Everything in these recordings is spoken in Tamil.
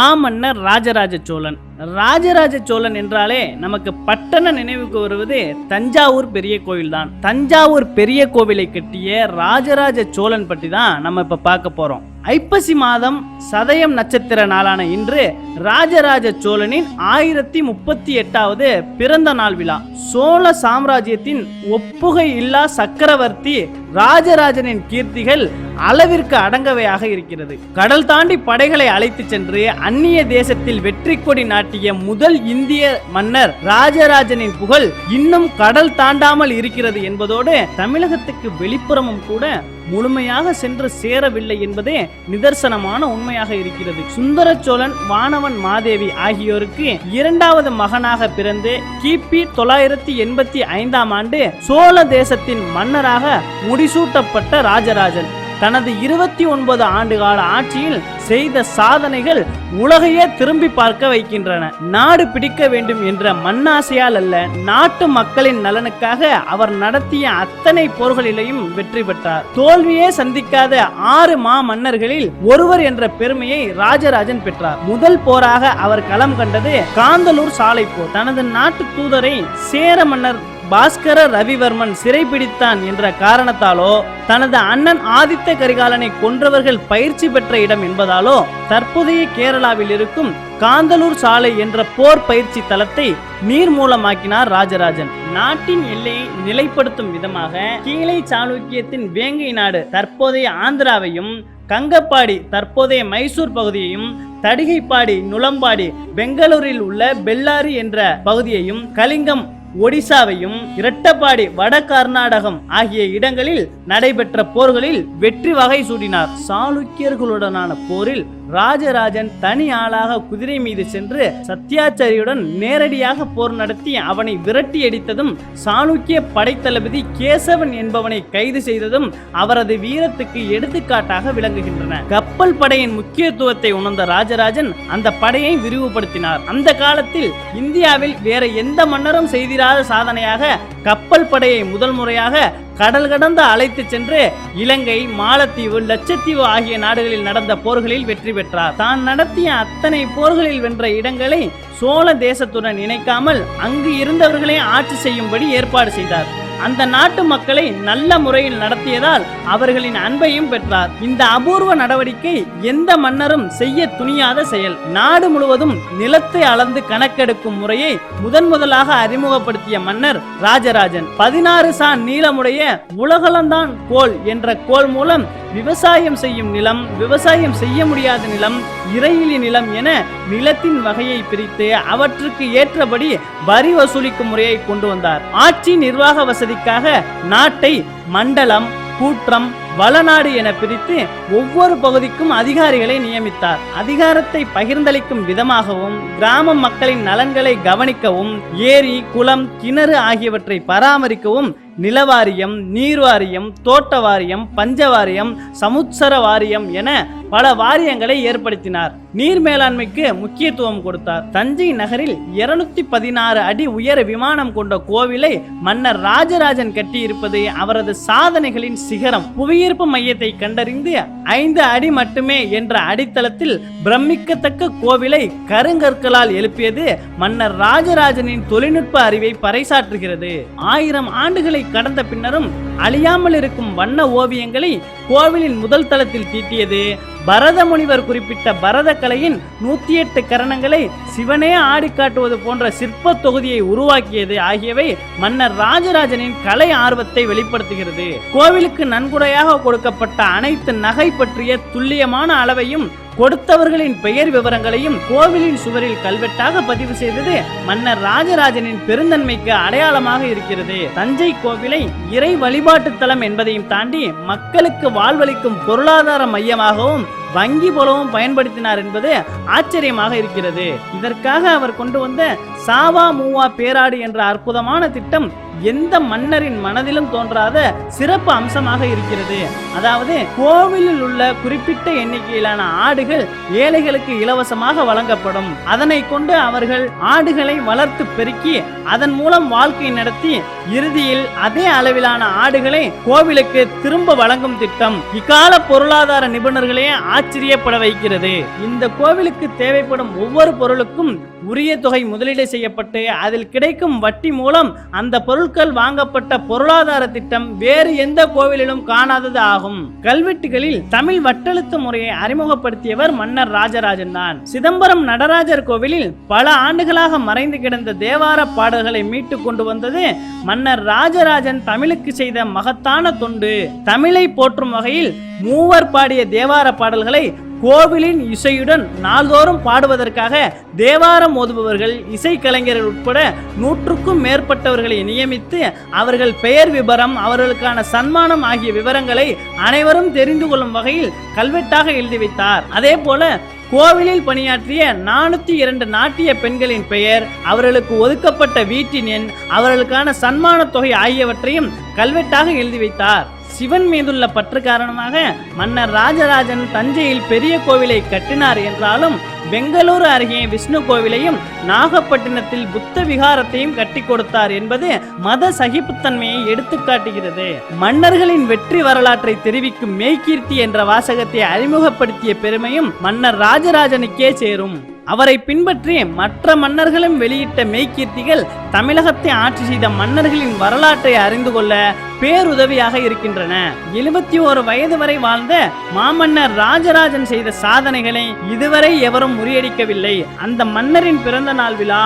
மாமன்னர் ராஜராஜ சோழன். ராஜராஜ சோழன் என்றாலே நமக்கு பட்டண நினைவுக்கு வருவது தஞ்சாவூர் பெரிய கோவில் தான் தஞ்சாவூர் பெரிய கோவிலை கட்டிய ராஜராஜ சோழன் பற்றி தான் நம்ம இப்போ பார்க்க போகிறோம் ஐப்பசி மாதம் சதயம் நட்சத்திர நாளான இன்று ராஜராஜ சோழனின் ஆயிரத்தி முப்பத்தி எட்டாவது பிறந்த நாள் விழா. சோழ சாம்ராஜ்யத்தின் ஒப்புகை இல்லா சக்கரவர்த்தி ராஜராஜனின் கீர்த்திகள் அளவிற்கு அடங்கவையாக இருக்கிறது. கடல் தாண்டி படைகளை அழைத்து சென்று அந்நிய தேசத்தில் வெற்றி கொடி நாட்டிய முதல் இந்திய மன்னர் ராஜராஜனின் புகழ் இன்னும் கடல் தாண்டாமல் இருக்கிறது என்பதோடு தமிழகத்துக்கு வெளிப்புறமும் கூட முழுமையாக சென்று சேரவில்லை என்பதே நிதர்சனமான உண்மையாக இருக்கிறது. சுந்தர சோழன் வானவன் மாதேவி ஆகியோருக்கு இரண்டாவது மகனாக பிறந்து கிபி தொள்ளாயிரத்தி எண்பத்தி ஐந்தாம் ஆண்டு சோழ தேசத்தின் மன்னராக முடிசூட்டப்பட்ட ராஜராஜன். தனது இருபத்தி ஒன்பது ஆண்டு கால ஆட்சியில் செய்த சாதனைகள் உலகையே திரும்பி பார்க்க வைக்கின்றன. நாடு பிடிக்க வேண்டும் என்ற மண்ணாசையால் அல்ல நாட்டு மக்களின் நலனுக்காக அவர் நடத்திய அத்தனை போர்களிலேயும் வெற்றி பெற்றார். தோல்வியே சந்திக்காத ஆறு மா மன்னர்களில் ஒருவர் என்ற பெருமையை ராஜராஜன் பெற்றார். முதல் போராக அவர் களம் கண்டது காந்தலூர் சாலை போர் தனது நாட்டு தூதரை சேர மன்னர் பாஸ்கர ரவிவர்மன் சிறைபிடித்தான் என்ற காரணத்தாலோ தனது அண்ணன் ஆதித்த கரிகாலனை கொன்றவர்கள் பயிற்சி பெற்ற இடம் என்பதாலோ தற்போதைய கேரளாவில் இருக்கும் காந்தலூர் சாலை என்ற போர் பயிற்சி தளத்தை நீர் மூலமாக்கினார் ராஜராஜன். நாட்டின் எல்லையை நிலைப்படுத்தும் விதமாக கீழே சாளுக்கியத்தின் வேங்கை நாடு தற்போதைய ஆந்திராவையும் கங்கப்பாடி தற்போதைய மைசூர் பகுதியையும் தடிகைப்பாடி நுளம்பாடி பெங்களூரில் உள்ள பெல்லாரி என்ற பகுதியையும் கலிங்கம் ஒடிசாவையும் இரட்டப்பாடி வட கர்நாடகம் ஆகிய இடங்களில் நடைபெற்ற போர்களில் வெற்றி வகை சூடினார். சாளுக்கியர்களுடனான போரில் ராஜராஜன் தனி ஆளாக குதிரை மீது சென்று சத்யாச்சாரியுடன் நேரடியாக போர் நடத்தி அவனை விரட்டி அடித்ததும் சாளுக்கிய படைத்தளபதி கேசவன் என்பவனை கைது செய்ததும் அவரது வீரத்துக்கு எடுத்துக்காட்டாக விளங்குகின்றன. கப்பல் படையின் முக்கியத்துவத்தை உணர்ந்த ராஜராஜன் அந்த படையை விரிவுபடுத்தினார். அந்த காலத்தில் இந்தியாவில் வேற எந்த மன்னரும் செய்திராத சாதனையாக கப்பல் படையை முதல் முறையாக கடல் கடந்து அழைத்து சென்று இலங்கை மாலத்தீவு லட்சத்தீவு ஆகிய நாடுகளில் நடந்த போர்களில் வெற்றி பெற்றார். தான் நடத்திய அத்தனை போர்களில் வென்ற இடங்களை சோழ தேசத்துடன் இணைக்காமல் அங்கு இருந்தவர்களே ஆட்சி செய்யும்படி ஏற்பாடு செய்தார். அந்த நாட்டு மக்களை நல்ல முறையில் நடத்தியதால் அவர்களின் அன்பையும் பெற்றார். இந்த அபூர்வ நடவடிக்கை எந்த மன்னரும் செய்ய துணியாத செயல். நாடு முழுவதும் நிலத்தை அளந்து கணக்கெடுக்கும் முறையை முதன் முதலாக அறிமுகப்படுத்திய மன்னர் ராஜராஜன். பதினாறு சான் நீளமுடைய உலகளந்தான் கோல் என்ற கோல் மூலம் விவசாயம் செய்யும் நிலம் விவசாயம் செய்ய முடியாத நிலம் இறையிலி நிலம் என நிலத்தின் வகையை பிரித்து அவற்றுக்கு ஏற்றபடி வரி வசூலிக்கும் முறையை கொண்டு வந்தார். ஆட்சி நிர்வாக வசதி வசதிக்காக நாட்டை மண்டலம் கூற்றம் வளநாடு என பிரித்து ஒவ்வொரு பகுதிக்கும் அதிகாரிகளை நியமித்தார். அதிகாரத்தை பகிர்ந்தளிக்கும் விதமாகவும் கிராம மக்களின் நலன்களை கவனிக்கவும் ஏரி குளம் கிணறு ஆகியவற்றை பராமரிக்கவும் நிலவாரியம் நீர் வாரியம் தோட்ட வாரியம் பஞ்ச வாரியம் சமுத்சர வாரியம் என பல வாரியங்களை ஏற்படுத்தினார். நீர் மேலாண்மைக்கு முக்கியத்துவம் கொடுத்தார். தஞ்சை நகரில் இருநூத்தி பதினாறு அடி உயர விமானம் கொண்ட கோவிலை மன்னர் ராஜராஜன் கட்டியிருப்பது அவரது சாதனைகளின் சிகரம். குடியிருப்பு மையத்தை கண்டறிந்து ஐந்து அடி மட்டுமே என்ற அடித்தளத்தில் பிரமிக்கத்தக்க கோவிலை கருங்கற்களால் எழுப்பியது மன்னர் ராஜராஜனின் தொழில்நுட்ப அறிவை பறைசாற்றுகிறது. ஆயிரம் ஆண்டுகளை கடந்த பின்னரும் அழியாமல் இருக்கும் வண்ண ஓவியங்களை கோவிலின் முதல் தளத்தில் தீட்டியது. பரத முனிவர் குறிப்பிட்ட பரத கலையின் நூத்தி எட்டு கரணங்களை சிவனே ஆடி காட்டுவது போன்ற சிற்ப தொகுதியை உருவாக்கியது ஆகியவை மன்னர் ராஜராஜனின் கலை ஆர்வத்தை வெளிப்படுத்துகிறது. கோவிலுக்கு நன்கொடையாக கொடுக்கப்பட்ட அனைத்து நகை பற்றிய துல்லியமான அளவையும் கொடுத்தவர்களின் பெயர் விவரங்களையும் கோவிலின் சுவரில் கல்வெட்டாக பதிவு செய்தது மன்னர் ராஜராஜனின் பெருந்தன்மைக்கு அடையாளமாக இருக்கிறது. தஞ்சை கோவிலை இறை வழிபாட்டு தலம் என்பதையும் தாண்டி மக்களுக்கு வாழ்வளிக்கும் பொருளாதார மையமாகவும் வங்கி போலவும் பயன்படுத்தினார் என்பது ஆச்சரியமாக இருக்கிறது. இதற்காக அவர் கொண்டு வந்த சாவா மூவா பேராடு என்ற அற்புதமான திட்டம் எந்த மன்னரின் மனதிலும் தோன்றாத சிறப்பு அம்சமாக இருக்கிறது. அதாவது கோவிலில் உள்ள குறிப்பிட்ட எண்ணிக்கையிலான ஆடுகள் ஏழைகளுக்கு இலவசமாக வழங்கப்படும். அதனை கொண்டு அவர்கள் ஆடுகளை வளர்த்து பெருக்கி அதன் மூலம் வாழ்க்கை நடத்தி இறுதியில் அதே அளவிலான ஆடுகளை கோவிலுக்கு திரும்ப வழங்கும் திட்டம் இக்கால பொருளாதார நிபுணர்களே ஆச்சரியப்பட வைக்கிறது. இந்த கோவிலுக்கு தேவைப்படும் ஒவ்வொரு பொருளுக்கும் உரிய தொகை முதலீடு செய்யப்பட்டு அதில் கிடைக்கும் வட்டி மூலம் அந்த பொருட்கள் வாங்கப்பட்ட பொருளாதார திட்டம் வேறு எந்த கோவிலிலும் காணாதது ஆகும். கல்வெட்டுகளில் தமிழ் வட்டெழுத்து முறையை அறிமுகப்படுத்தியவர் மன்னர் ராஜராஜன் தான். சிதம்பரம் நடராஜர் கோவிலில் பல ஆண்டுகளாக மறைந்து கிடந்த தேவார பாடல்களை மீட்டு கொண்டு வந்தது மன்னர் ராஜராஜன் தமிழுக்கு செய்த மகத்தான தொண்டு. தமிழை போற்றும் வகையில் மூவர் பாடிய தேவார பாடல்களை கோவிலின் இசையுடன் நாள்தோறும் பாடுவதற்காக தேவாரம் ஓதுபவர்கள் இசைக்கலைஞர்கள் உட்பட நூற்றுக்கும் மேற்பட்டவர்களை நியமித்து அவர்கள் பெயர் விபரம் அவர்களுக்கான சன்மானம் ஆகிய விவரங்களை அனைவரும் தெரிந்து கொள்ளும் வகையில் கல்வெட்டாக எழுதி வைத்தார். அதே போல கோவிலில் பணியாற்றிய நானூத்தி இரண்டு நாட்டிய பெண்களின் பெயர் அவர்களுக்கு ஒதுக்கப்பட்ட வீட்டின் எண் அவர்களுக்கான சன்மான தொகை ஆகியவற்றையும் கல்வெட்டாக எழுதி வைத்தார். சிவன் மீதுள்ள பற்று காரணமாக மன்னர் ராஜராஜன் தஞ்சையில் பெரிய கோவிலை கட்டினார் என்றாலும் பெங்களூரு அருகே விஷ்ணு கோவிலையும் நாகப்பட்டினத்தில் புத்த விகாரத்தையும் கட்டி கொடுத்தார் என்பது மத சகிப்புத்தன்மையை எடுத்துக்காட்டுகிறது மன்னர்களின் வெற்றி வரலாற்றை தெரிவிக்கும் மெய்கீர்த்தி என்ற வாசகத்தை அறிமுகப்படுத்திய பெருமையும் மன்னர் ராஜராஜனுக்கே சேரும். அவரை பின்பற்றி மற்ற மன்னர்களும் வெளியிட்ட மெய்கீர்த்திகள் தமிழகத்தை ஆட்சி செய்த மன்னர்களின் வரலாற்றை அறிந்து கொள்ள பேருதவியாக இருக்கின்றன. எழுபத்தி ஒரு வயது வரை வாழ்ந்த மாமன்னர் ராஜராஜன் செய்த சாதனைகளை இதுவரை எவரும் முறியடிக்கவில்லை. அந்த மன்னரின் பிறந்த நாள் விழா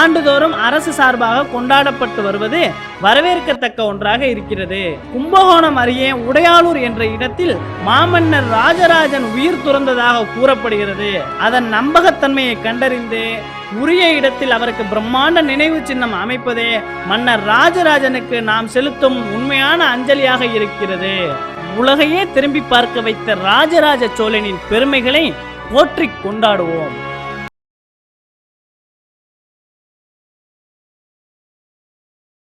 ஆண்டுதோறும் அரசு சார்பாக கொண்டாடப்பட்டு வருவது வரவேற்கத்தக்க ஒன்றாக இருக்கிறது. கும்பகோணம் அருகே உடையாளூர் என்ற இடத்தில் மாமன்னர் ராஜராஜன் உயிர் துறந்ததாக கூறப்படுகிறது. அதன் நம்பகத்தன்மையை கண்டறிந்து உரிய இடத்தில் அவருக்கு பிரம்மாண்ட நினைவு சின்னம் அமைப்பதே மன்னர் ராஜராஜனுக்கு நாம் செலுத்தும் உண்மையான அஞ்சலியாக இருக்கிறது. உலகையே திரும்பி பார்க்க வைத்த ராஜராஜ சோழனின் பெருமைகளை போற்றிக் கொண்டாடுவோம்.